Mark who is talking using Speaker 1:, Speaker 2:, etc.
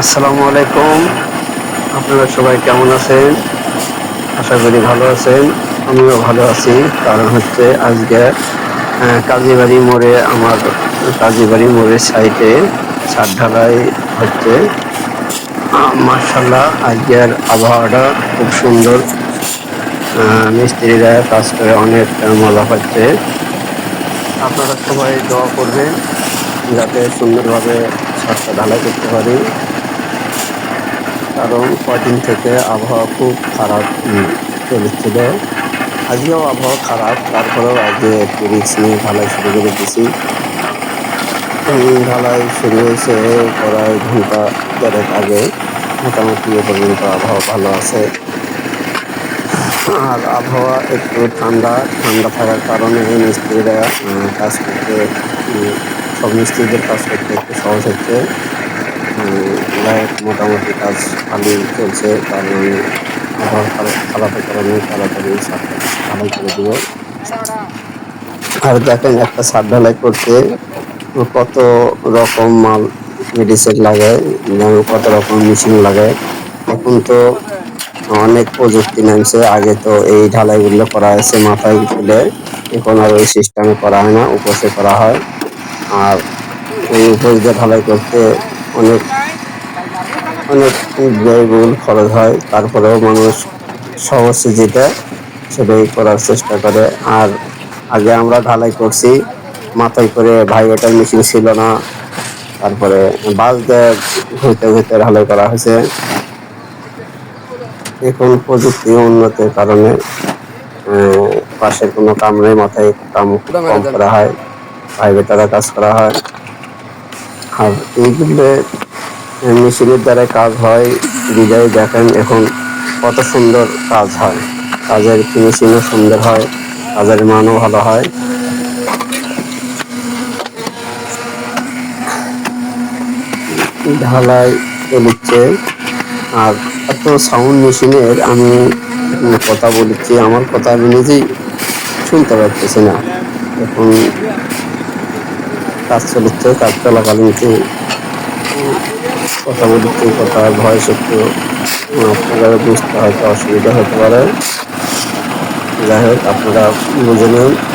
Speaker 1: আসসালামু আলাইকুম। আপনারা সবাই কেমন আছেন? আশা করি ভালো আছেন। আমিও ভালো আছি। কারণ হচ্ছে আজকে কাজীবাড়ি মোড়ে আমার কাজীবাড়ি মোড়ের সাইডে ছাদ ঢালাই হচ্ছে মার্শাল্লাহ আজকের আবহাওয়াটা খুব সুন্দর। মিস্ত্রিরা কাজ করে অনেক মজা পাচ্ছে আপনারা সবাই দোয়া করবেন, যাতে সুন্দরভাবে ছাদটা ঢালাই করতে পারি। কারণ কদিন থেকে আবহাওয়া খুব খারাপ চলছিল। আজকেও আবহাওয়া খারাপ, তারপরেও আজকে একটু রিক্স নিয়ে ঢালাই শুরু করে দিছি ঢালাই শুরু হয়েছে প্রায় ঘণ্টা দেড়েক আগে। মোটামুটি এ পর্যন্ত আবহাওয়া ভালো আছে। আর আবহাওয়া একটু ঠান্ডা ঠান্ডা থাকার কারণে মিস্ত্রিরা কাজ করতে সব মিস্ত্রিদের কাজ করতে একটু সহজ হচ্ছে। লাইট মোটামুটি কাজ ভালোই চলছে কারণ আবহাওয়া খারাপ কারণে তাড়াতাড়ি ঢালাই করে দিব। আর দেখেন, একটা সার ঢালাই করতে কত রকম মাল মেডিসিন লাগে কত রকম মেশিন লাগে। এখন তো অনেক প্রযুক্তি নামছে, আগে তো এই ঢালাইগুলো করা হয়েছে মাথায় তুলে। এখন আর ওই সিস্টেমে করা হয় না, উপসে করা হয়। আর এই উপর দিয়ে ঢালাই করতে অনেক অনেক ব্যয়বহুল খরচ হয় তারপরেও মানুষ সহজে যেটা সেটাই করার চেষ্টা করে। আর আগে আমরা ঢালাই করছি মাথায় করে ভাই ওটার মেশিন ছিল না তারপরে বাস দিয়ে ঘুরতে ঘুরতে ঢালাই করা হয়েছে। এখন প্রযুক্তি উন্নতির কারণে পাশের কোনো কাম নেই মাথায় কাম কম করা হয় প্রাইভেটারা কাজ করা হয়। আর এইগুলো মেশিনের দ্বারা কাজ হয় বিদায় দেখেন এখন কত সুন্দর কাজ হয়। কাজের ফিনিশিংও সুন্দর হয়, কাজের মানও ভালো হয়। ঢালাই চলছে আর এত সাউন্ড মেশিনের আমি কথা বলেছি, আমার কথা আমি নিজেই শুনতে পারতেছি না। এখন কাজ চলছে, কাজ চলাকালীন কথা বলতে কথা ভয় সত্য আপনারা বুঝতে হয়তো অসুবিধা হতে পারে। যাই হোক, আপনারা বুঝে নিন।